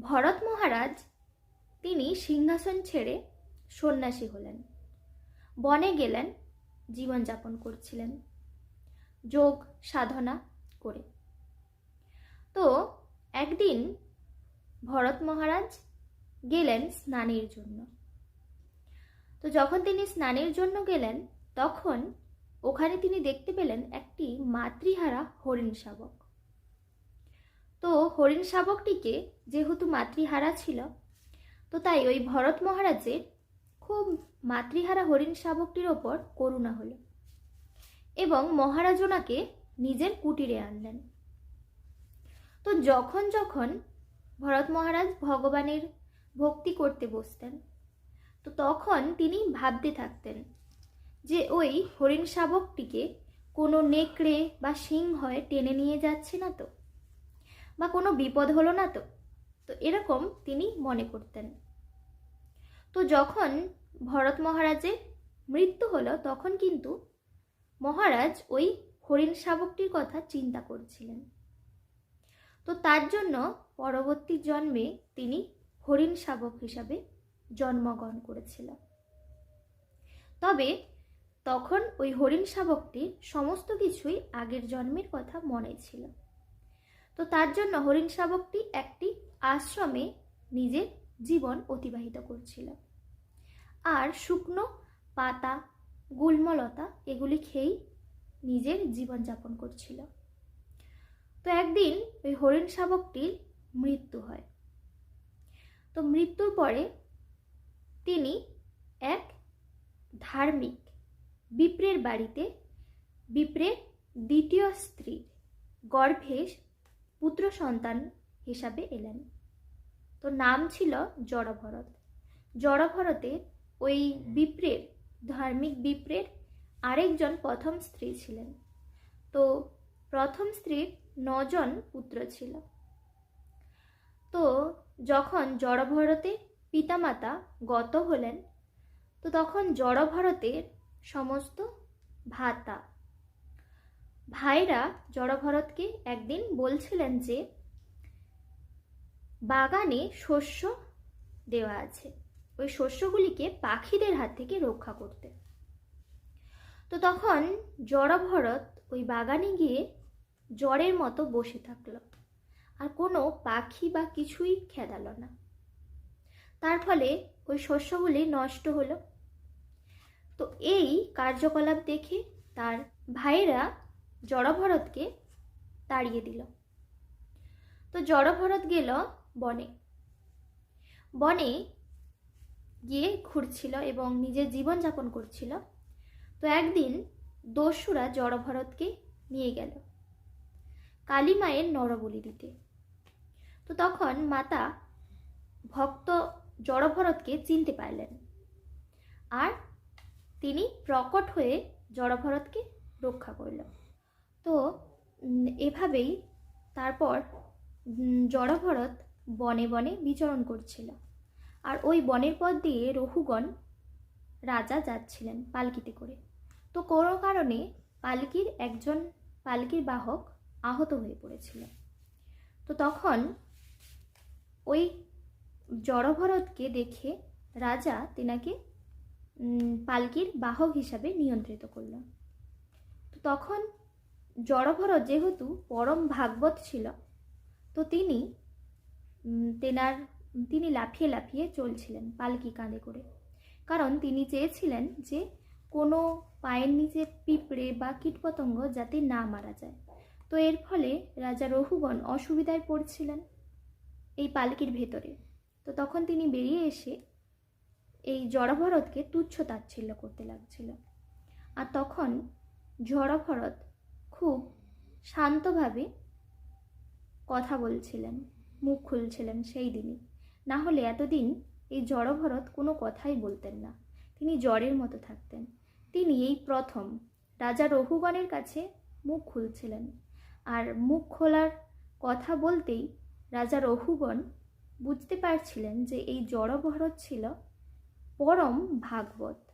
ভরত মহারাজ তিনি সিংহাসন ছেড়ে সন্ন্যাসী হলেন। বনে গেলেন, জীবনযাপন করছিলেন। যোগ সাধনা করে। তো একদিন ভরত মহারাজ গেলেন স্নানের জন্য। তো যখন তিনি স্নানের জন্য গেলেন, তখন ওখানে তিনি দেখতে পেলেন একটি মাতৃহারা হরিণ শাবক। তো হরিণ শাবকটিকে যেহেতু মাতৃহারা ছিল, তো তাই ওই ভরত মহারাজের খুব মাতৃহারা হরিণ শাবকটির ওপর করুণা হলো এবং মহারাজ ওনাকে নিজের কুটিরে আনলেন। তো যখন যখন ভরত মহারাজ ভগবানের ভক্তি করতে বসতেন, তো তখন তিনি ভাবতে থাকতেন যে ওই হরিণ শাবকটিকে কোনো নেকড়ে বা সিংহয় টেনে নিয়ে যাচ্ছে না তো? বা কোনো বিপদ হলো না তো? তো এরকম তিনি মনে করতেন। তো যখন ভরত মহারাজের মৃত্যু হলো, তখন কিন্তু মহারাজ ওই হরিণ শাবকটির কথা চিন্তা করছিলেন। তো তার জন্য পরবর্তী জন্মে তিনি হরিণ শাবক হিসাবে জন্মগ্রহণ করেছিল তবে তখন ওই হরিণ শাবকটির সমস্ত কিছুই আগের জন্মের কথা মনে ছিল। তো তার জন্য হরিণ শাবকটি একটি আশ্রমে নিজের জীবন অতিবাহিত করছিল। আর শুকনো পাতা, গুল্মলতা এগুলি খেয়েই নিজের জীবনযাপন করছিল। তো একদিন ওই হরিণ শাবকটির মৃত্যু হয়। তো মৃত্যুর পরে তিনি এক ধার্মিক বিপ্রের বাড়িতে বিপ্রের দ্বিতীয় স্ত্রীর গর্ভে পুত্র সন্তান হিসাবে এলেন। তো নাম ছিল জড়ভরত। জড়ভরতের ওই বিপ্রের, ধার্মিক বিপ্রের আরেকজন প্রথম স্ত্রী ছিলেন। তো প্রথম স্ত্রীর নজন পুত্র ছিল। তো যখন জড়ভরতের পিতামাতা গত হলেন, তো তখন জড়ভরতের সমস্ত ভাতা ভাইরা জড়ভরতকে একদিন বলছিলেন যে, বাগানে শস্য দেওয়া আছে। ওই শস্যগুলিকে পাখিদের হাত থেকে রক্ষা করতে। তো তখন জড়ভরত ওই বাগানে গিয়ে জ্বরের মতো বসে থাকল। আর কোনো পাখি বা কিছুই খেদালো না। তার ফলে ওই শস্যগুলি নষ্ট হলো। তো এই কার্যকলাপ দেখে তার ভাইরা জড়ভরতকে তাড়িয়ে দিল। তো জড়ভরত গেল বনে। বনে গিয়ে ঘুরছিল এবং নিজের জীবনযাপন করছিল। তো একদিন দস্যুরা জড়ভরতকে নিয়ে গেল কালী মায়ের নরবলি দিতে। তো তখন মাতা ভক্ত জড়ভরতকে চিনতে পারলেন আর তিনি প্রকট হয়ে জড়ভরতকে রক্ষা করল তো এভাবেই তারপর জড়ভরত বনে বনে বিচরণ করছিল। আর ওই বনের পথ দিয়ে রহুগণ রাজা যাচ্ছিলেন পালকিতে করে। তো কোনো কারণে পালকির একজন, পালকির বাহক আহত হয়ে পড়েছিল। তো তখন ওই জড়ভরতকে দেখে রাজা তেনাকে পালকির বাহক হিসাবে নিয়ন্ত্রিত করল। তো তখন জড়ভরত যেহেতু পরম ভাগবত ছিল, তো তিনি তেনার, তিনি লাফিয়ে লাফিয়ে চলছিলেন পালকি কাঁধে করে। কারণ তিনি চেয়েছিলেন যে কোনো পায়ের নিচে পিঁপড়ে বা কীটপতঙ্গ যাতে না মারা যায়। তো এর ফলে রাজা রঘুগণ অসুবিধায় পড়ছিলেন এই পালকির ভেতরে। তো তখন তিনি বেরিয়ে এসে এই জড়ভরতকে তুচ্ছ তাচ্ছিল্য করতে লাগছিল। আর তখন জড়ভরত খুব শান্তভাবে কথা বলছিলেন, মুখ খুলছিলেন সেই দিনই। না হলে এতদিন এই জড়ভরত কোনো কথাই বলতেন না। তিনি জ্বরের মতো থাকতেন। তিনি এই প্রথম রাজা রঘুগণের কাছে মুখ খুলছিলেন। আর মুখ খোলার কথা বলতেই রাজা রঘুগণ বুঝতে পারছিলেন যে এই জড়ভরত ছিল পরম ভাগবত।